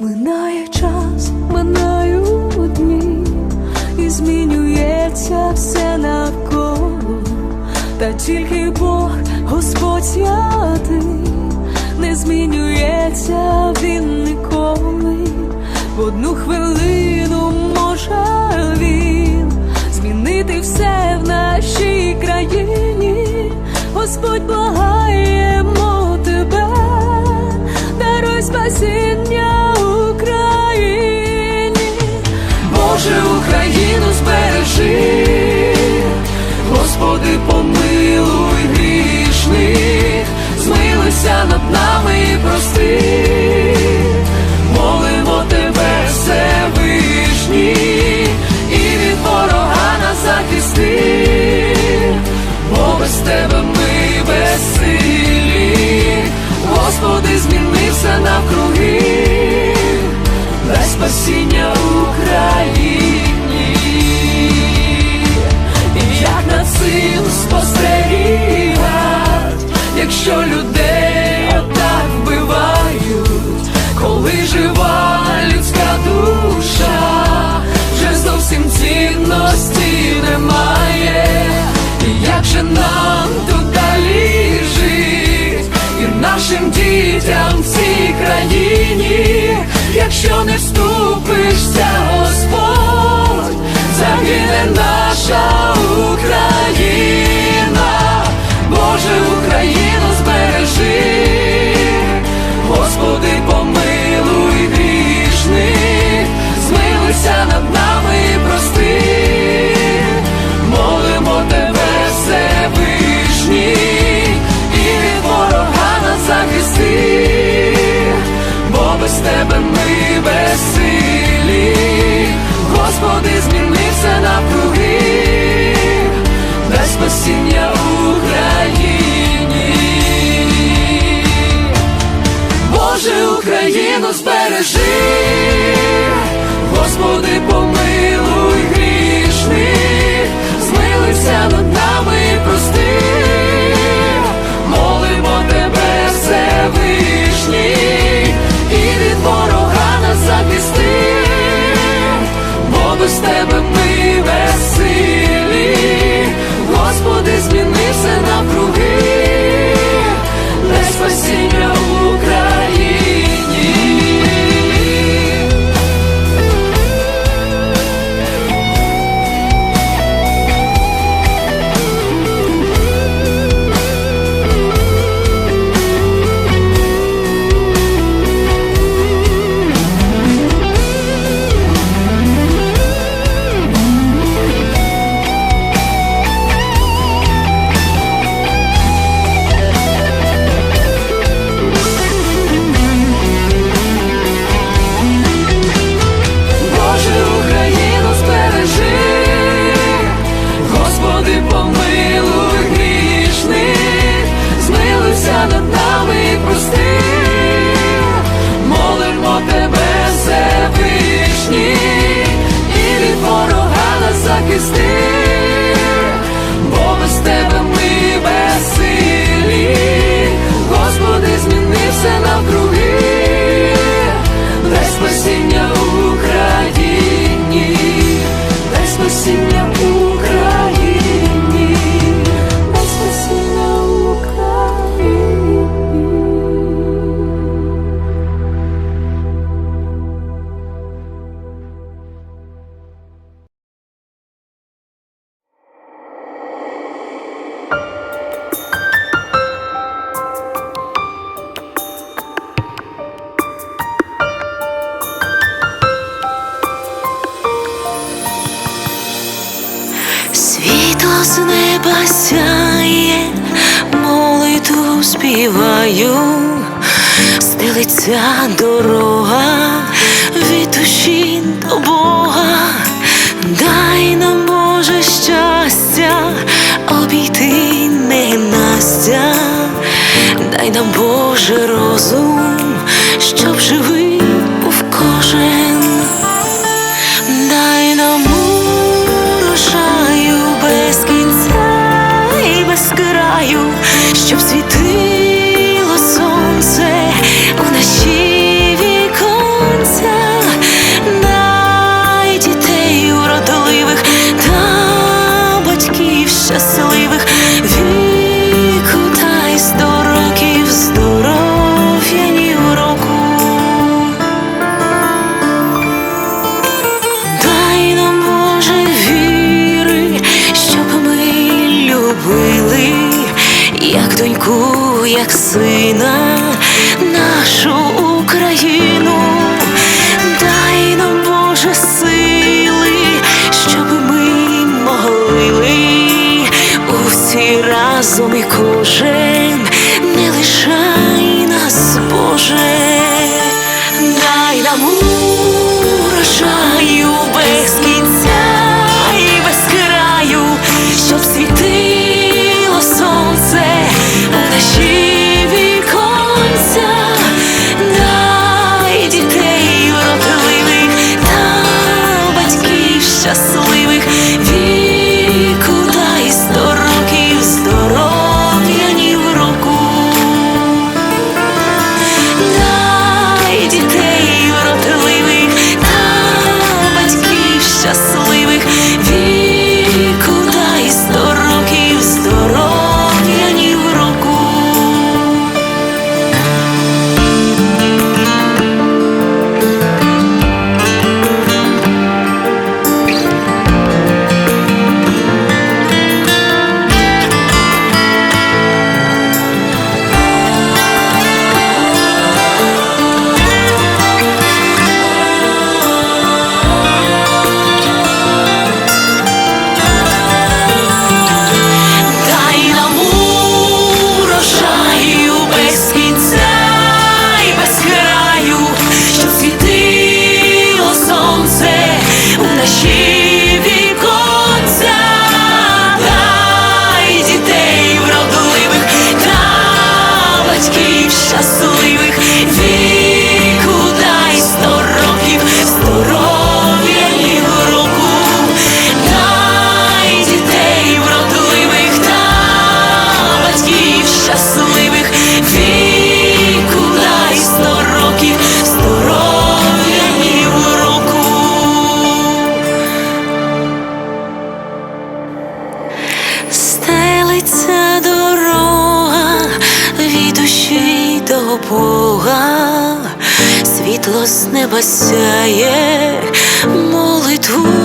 Минає час, минають дні, і змінюється все навколо, та тільки Бог Господь святий не змінюється. 是无可 життям в цій країні, якщо не вступ. осіння Україні, Боже Україну збережи. Світло з неба сяє, молитву співаю, стелиться дорога від душі до Бога, дай нам Боже щастя, обійти не ненастя, дай нам Боже розум, щоб живий. як сина, нашу Україну, дай нам Боже сили, щоб ми могли усі разом і кожен. just що з неба сяє, молитву.